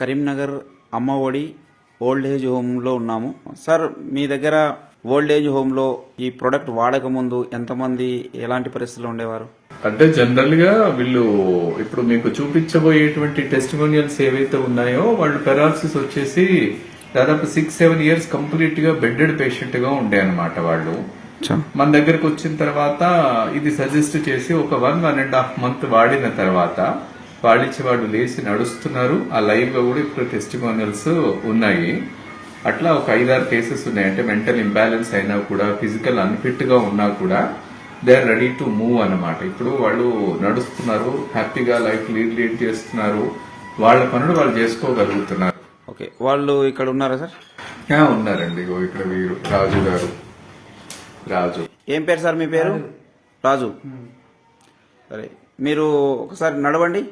కరీంనగర్ అమ్మ ఒడి old age హోమ్లో ఉన్నాము. సార్ మీ దగ్గర ఓల్డ్ ఏజ్ హోమ్లో ఈ ప్రోడక్ట్ వాడక ముందు ఎంతమంది ఎలాంటి పరిస్థితుల్లో ఉండేవారు? అంటే జనరల్గా వీళ్ళు ఇప్పుడు మీకు చూపించబోయేటువంటి టెస్టిమోనియల్స్ ఏవైతే ఉన్నాయో వాళ్ళు పెరాలసిస్ వచ్చేసి దాదాపు సిక్స్ సెవెన్ ఇయర్స్ కంప్లీట్గా బెడ్డెడ్ పేషెంట్గా ఉండే అనమాట వాళ్ళు. మన దగ్గరకు వచ్చిన తర్వాత ఇది సజెస్ట్ చేసి ఒక one one and half month వాడిన తర్వాత వాడిచ్చి వాళ్ళు లేచి నడుస్తున్నారు. ఆ లైవ్గా కూడా ఇప్పుడు టెస్టిమోనియల్స్ ఉన్నాయి. అట్లా ఒక ఐదారు కేసెస్ ఉన్నాయి. అంటే మెంటల్ ఇంబ్యాలెన్స్ అయినా కూడా ఫిజికల్ అన్ఫిట్గా ఉన్నా కూడా they are ready to move అన్నమాట. ఇప్పుడు వాళ్ళు నడుస్తున్నారు హ్యాపీగా లైఫ్ లీడ్ లీడ్ చేస్తున్నారు. వాళ్ళ పనులు వాళ్ళు చేసుకోగలుగుతున్నారు. ఓకే వాళ్ళు ఇక్కడ ఉన్నారా సార్? ఉన్నారండి. ఇక్కడ వీరు రాజు గారు. రాజు. ఏం పేరు సార్ మీ పేరు? రాజు. సరే మీరు ఒకసారి నడవండి.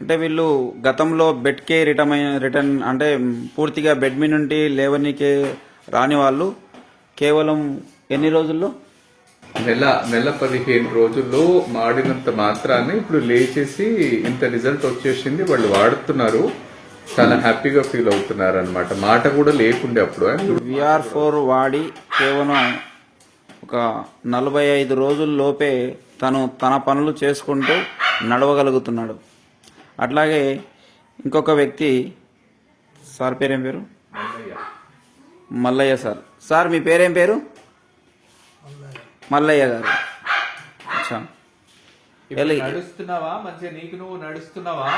అంటే వీళ్ళు గతంలో బెడ్కే రిటర్న్ అయిన రిటర్న్ అంటే పూర్తిగా బెడ్ మీ నుండి లేవనీకే రాని వాళ్ళు కేవలం ఎన్ని రోజుల్లో? నెల నెల పదిహేను రోజుల్లో మాడినంత మాత్రాన్ని ఇప్పుడు లేచేసి ఇంత రిజల్ట్ వచ్చేసింది. వాళ్ళు వాడుతున్నారు. చాలా హ్యాపీగా ఫీల్ అవుతున్నారు అనమాట మాట కూడా లేకుండే అప్పుడు. విఆర్ ఫోర్ వాడి కేవలం ఒక నలభై ఐదు రోజుల్లోపే తను తన పనులు చేసుకుంటూ నడవగలుగుతున్నాడు. అట్లాగే ఇంకొక వ్యక్తి సార్ పేరేం పేరు? మల్లయ్య సార్. సార్ మీ పేరేం పేరు? మల్లయ్య గారు. అచ్చా. నడుస్తున్నావా? మంచిగా నీకు నువ్వు నడుస్తున్నావా?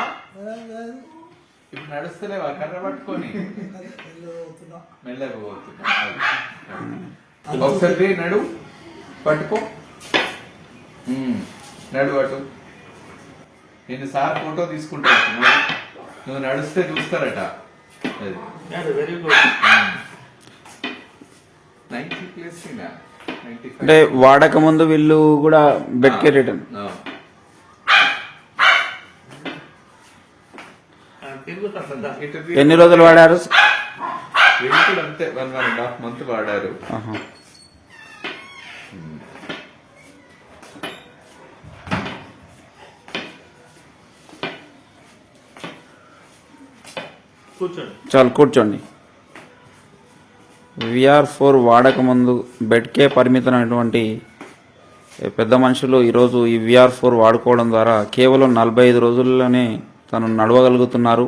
ఇప్పుడు నడుస్తలేవా? కర్ర పట్టుకొని? మెల్లగా పోతున్నా. ఒకసారి నడు. పట్టుకో. నడు అటు. నేను సార్ ఫోటో తీసుకుంటాను నువ్వు- నడుస్తే చూస్తారట. అది. Very good ninety plus ninety అంటే వాడక ముందు వీళ్ళు కూడా బెడ్కే రిటర్న్ అట్లా ఎన్ని రోజులు వాడారు? అంతే one one and half month వాడారు. చాలు కూర్చోండి. విఆర్ ఫోర్ వాడకముందు బెడ్కే పరిమితమైనటువంటి పెద్ద మనుషులు ఈరోజు ఈ విఆర్ ఫోర్ వాడుకోవడం ద్వారా కేవలం నలభై ఐదు రోజుల్లోనే తను నడవగలుగుతున్నారు.